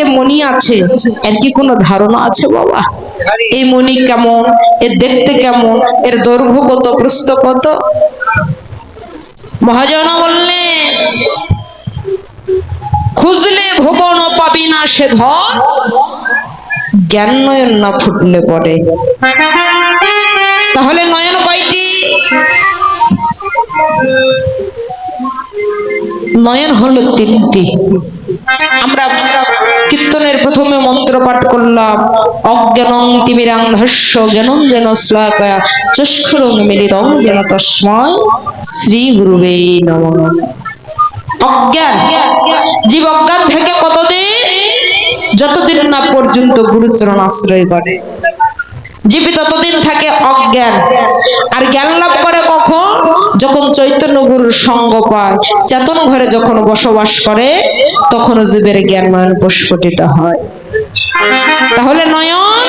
যে মণি আছে? এর কি কোনো ধারণা আছে বাবা? এই মণি কেমন? এর দেখতে কেমন? এর দৈর্ঘ্য কত? প্রস্থ কত? মহাজনা বললেন খুঁজলে ভুবন পাবি না সে ধর। জ্ঞান নয়ন না ফুটলে পরে। তাহলে নয়ন কয়টি? নয়ন হলো তিনটি। আমরা কীর্তনের প্রথমে মন্ত্র পাঠ করলাম। অজ্ঞানং তিমিরাং ধস্য জ্ঞানং যেন শ্লাকয়া চক্ষুরং মিলিতং যেন তস্ময় শ্রী গুরুবে নম। অজ্ঞান জীব অজ্ঞান থেকে কতদিন? যতদিন না পর্যন্ত গুরুচরণ আশ্রয় করে জীবী ততদিন থাকে অজ্ঞান। আর জ্ঞান লাভ করে কখন? যখন চৈতন্য গুরুর সঙ্গ পায়। চেতন ঘরে যখন বসবাস করে, তখন জীবের জ্ঞান নয়ন প্রস্ফুটিত হয়। তাহলে নয়ন,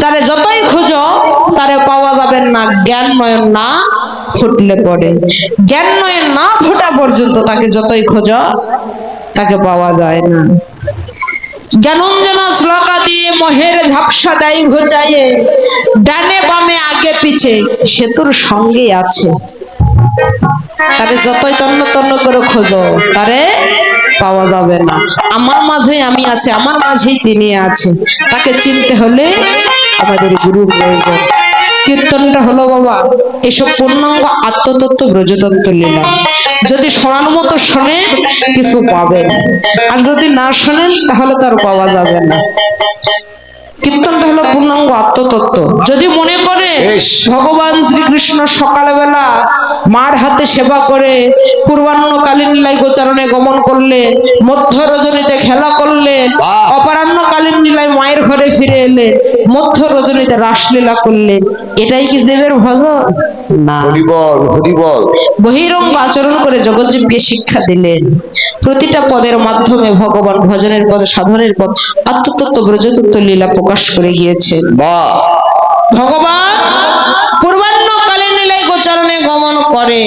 তারে যতই খুঁজো, তারে পাওয়া যাবে না। জ্ঞান নয়ন না ফুটলে পড়ে। জ্ঞান নয়ন না ফোটা পর্যন্ত তাকে যতই খোঁজো, তাকে পাওয়া যায় না। জ্ঞানঞ্জনা শ্লোকা দিয়ে মহের ঝাপসা দেয় ঘোচাইয়ে। ডানে বামে আগে পিছে, সেতুর সঙ্গে আছে। তারে যতই তন্ন তন্ন করে খোঁজো, তারে পাওয়া যাবে না। আমার মাঝে আমি আছি, আমার মাঝেই তিনি আছে। তাকে চিনতে হলে আমাদের গুরুর প্রয়োজন। কীর্তনটা হলো, বাবা, এসব পূর্ণাঙ্গ আত্মতত্ত্ব ব্রজতত্ত্ব লীলা। যদি শোনার মতো শোনেন কিছু পাবেন আর যদি না শোনেন, তাহলে তার পাওয়া যাবে না। কীর্তনটা হলো পূর্ণাঙ্গ আত্মতত্ত্ব। যদি মনে করে ভগবান শ্রীকৃষ্ণ সকালবেলা মার হাতে সেবা করে পূর্বাহ্নকালীন লীলায় গোচারণে গমন করলেন মধ্য রজনীতে খেলা করলেন বাহ। অপরাহ্নকালীন লীলায় মায়ের ঘরে ফিরে এলে মধ্য রজনীতে রাসলীলা করলে এটাই কি দেবের ভজন? না। বহিরঙ্গ আচরণ করে জগৎজীবকে শিক্ষা দিলেন। প্রতিটা পদের মাধ্যমে ভগবান ভজনের পদ সাধনের পদ আত্মতত্ত্ব ব্রজতত্ত্ব লীলা প্রকাশ করে গিয়েছেন। ভগবান পূর্বাহ্নকালীন লীলায় গোচারণে গমন করে।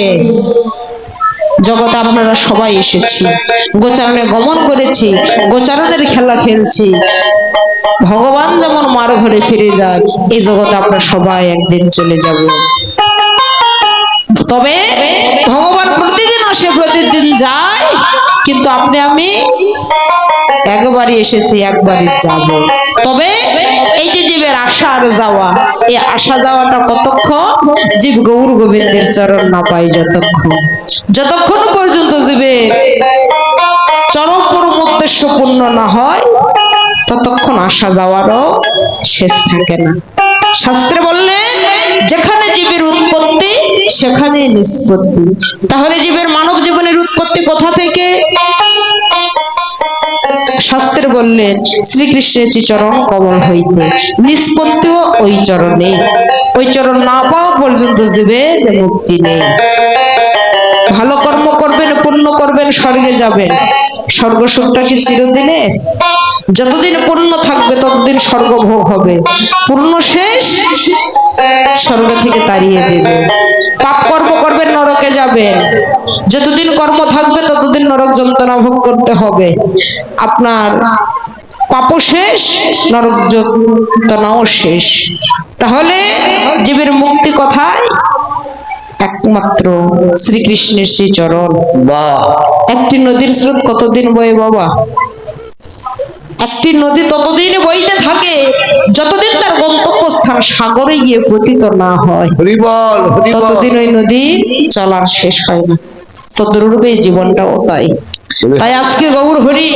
জগৎ আপনারা সবাই এসেছি। গোচারণে গমন করেছি গোচারণের খেলা খেলছি। ভগবান যেমন মার ঘরে ফিরে যায় এই জগতে আমরা সবাই একদিন চলে যাব। তবে ভগবান প্রতিদিন আসে প্রতিদিন যায়। কিন্তু আপনি, আমি একবারই এসেছি, একবারই যাব। তবে এই যে জীবের আসা আর যাওয়া, এই আসা যাওয়াটা কতক্ষণ? জীব গৌর গোবিন্দের চরণ না পাই যতক্ষণ। যতক্ষণ পর্যন্ত জীবের চরম পরম উদ্দেশ্য পূর্ণ না হয়, ততক্ষণ আসা যাওয়ারও শেষ থাকে না। শাস্ত্রে বললেন, যেখানে জীবের উৎপত্তি সেখানে নিষ্পত্তি। তাহলে জীবের মানব জীবনের উৎপত্তি কোথা থেকে? শাস্ত্রে বললেন শ্রীকৃষ্ণের যে চরণ কমল হইতে, নিষ্পত্তিও ওই চরণে। ওই চরণ না পাওয়া পর্যন্ত জীবের মুক্তি নেই। ভালো কর্ম করবেন পূর্ণ করবেন, স্বর্গে যাবেন। স্বর্গ সুখটা কি চিরদিনের যতদিন পূর্ণ থাকবে, ততদিন স্বর্গ ভোগ হবে। পূর্ণ শেষ স্বর্গ থেকে তাড়িয়ে দেবে। পাপ কর্ম করবেন নরকে যাবেন। যতদিন কর্ম থাকবে ততদিন নরক যন্ত্রণা ভোগ করতে হবে। আপনার পাপ শেষ নরক যন্ত্রণাও শেষ। তাহলে জীবের মুক্তি কথায় একমাত্র শ্রীকৃষ্ণের শ্রী চরণ বাহ। একটি নদীর স্রোত কতদিন বয়ে বাবা? একটি নদী ততদিন বইতে থাকে যতদিন তার গন্তব্যস্থান সাগরে গিয়ে পতিত না হয়। ততদিন ওই নদী চলার শেষ হয় না। তদ্রূপে জীবনটাও তাই। তাই আজকে গৌর হরি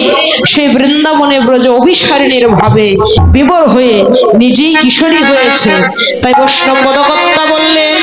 সেই বৃন্দাবনে ব্রজ অভিসারিণীর ভাবে বিবর হয়ে নিজেই কিশোরী হয়েছে। তাই বৈষ্ণব পদকর্তা বললেন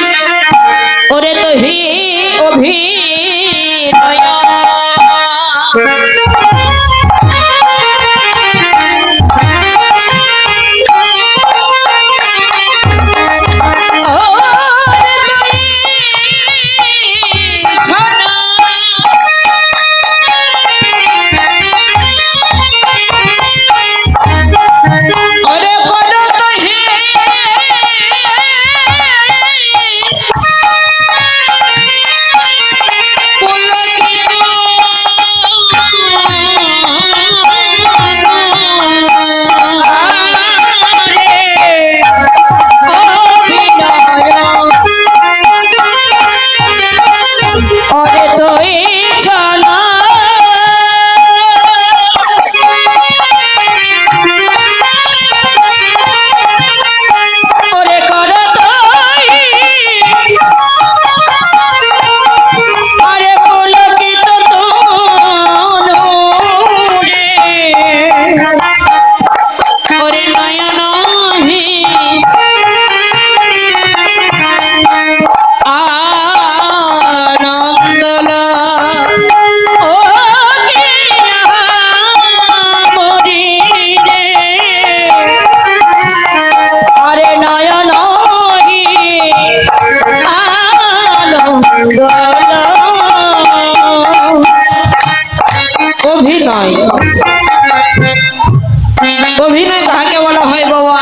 অভিনয় বলা হয়, বাবা?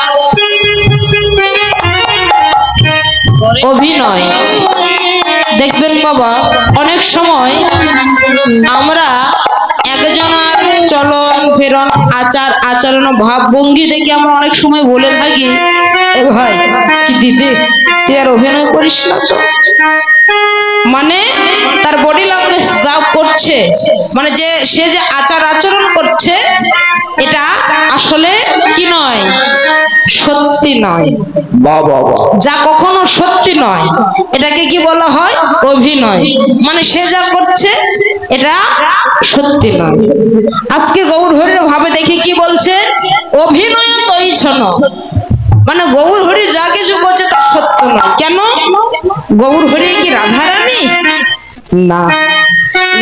অভিনয়। দেখবেন, বাবা, অনেক সময় আমরা একজনার চলন, ফেরন, আচার, আচরণ, ভাবভঙ্গি দেখে আমরা অনেক সময় বলে থাকি। ভাই, কি দিদি তুই আর অভিনয় করিস না তো। মানে তার বডি যা করছে। মানে যে সে যে আচার আচরণ করছে এটা আসলে কি নয়? সত্যি নয়। যা কখনো সত্যি নয় এটাকে কি বলা হয়? অভিনয়। মানে সে যা করছে এটা সত্যি নয়। আজকে গৌর হরির ভাবে দেখে কি বলছে? অভিনয় তৈছন মানে গৌর হরি যা কিছু করছে তা সত্য নয়। কেন? গৌর হরি কি রাধারানী? না।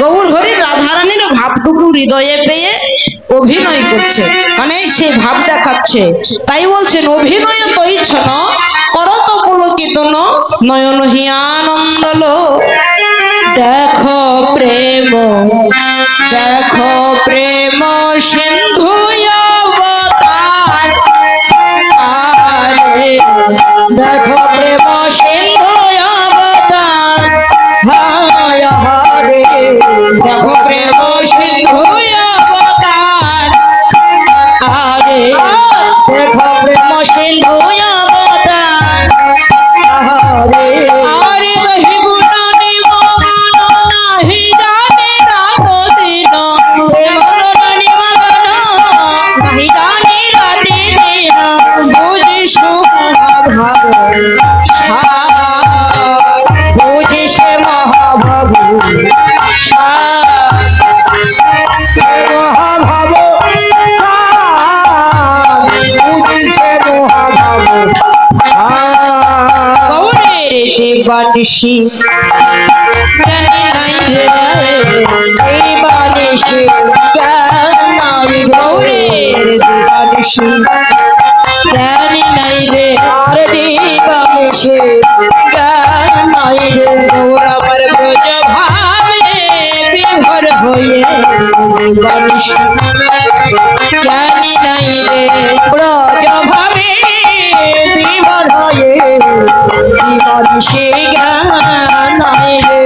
গৌর হরি রাধারানীর ভাবটুকু হৃদয়ে পেয়ে অভিনয় করছে। মানে সে ভাব দেখাচ্ছে। তাই বলছেন, অভিনয় তৈছন করত পুলকিতন, নয়ন হিয়ানন্দল। দেখো প্রেম দেখো প্রেম সিন্ধু মহাভাব বুঝিস মহাভাব মহাভাব মহাভাব দেবানিশি জানি গৌরের দেবানিশি জানি নাই রে, আর দেবানিশি জানাই রে। গৌর আমার ব্রজ ভাবে বিভোর হয়ে জানি নাই রে ব্রজ ভাবে বিভোর হয়ে দিবানিশি জ্ঞানাই রে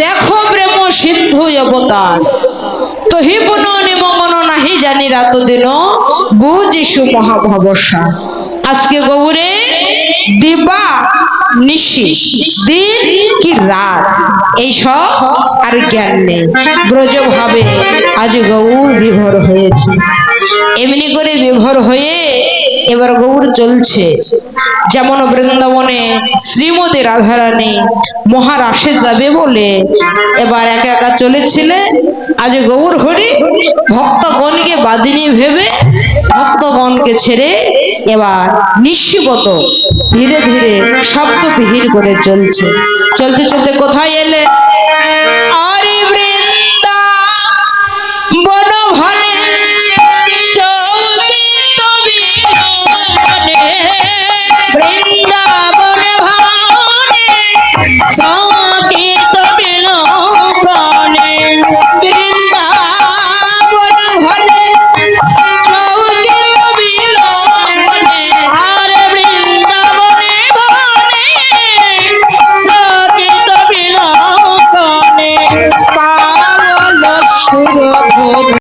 দেখো প্রেম সিন্ধু অবতার। তহি রাত দিন মহাভবসা আজকে গৌরে দিবা দিন কি রাত? এই সব আর জ্ঞান নেই। ব্রজ ভাবে আজ গৌর বিভোর হয়েছে। এমনি করে বিভোর হয়ে এবার গৌর চলছে যেমন বৃন্দাবনে শ্রীমতী রাধারানী মহারাশে যাবে বলে এবার একা একা চলেছিলে। আজ গৌর হরি ভক্তগণকে বাদিনী ভেবে ভক্তগণকে ছেড়ে এবার নিঃশিবত ধীরে ধীরে শব্দ বিহির করে চলছে। চলতে চলতে কোথায় এলে?